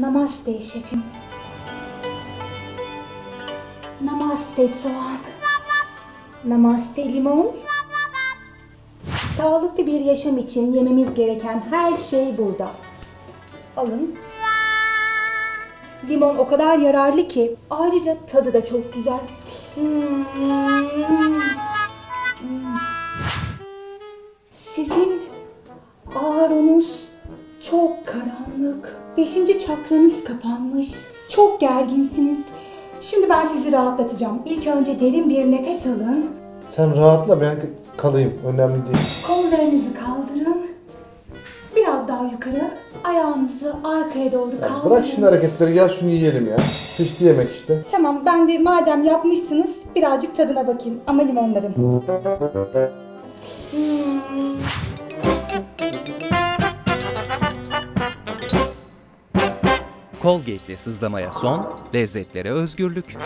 Namaste şefim. Namaste soğan. Namaste limon. Sağlıklı bir yaşam için yememiz gereken her şey burada. Alın. Limon o kadar yararlı ki ayrıca tadı da çok güzel. Hmm. Hmm. Sizin karanlık. Beşinci çakranız kapanmış. Çok gerginsiniz. Şimdi ben sizi rahatlatacağım. İlk önce derin bir nefes alın. Sen rahatla ben kalayım. Önemli değil. Kollarınızı kaldırın. Biraz daha yukarı. Ayağınızı arkaya doğru Ya kaldırın. bırak şimdi hareketleri gel şunu yiyelim ya. Pişti yemek işte. Tamam ben de madem yapmışsınız birazcık tadına bakayım. Ama limonların. Hmm. Colgate'le sızlamaya son, lezzetlere özgürlük.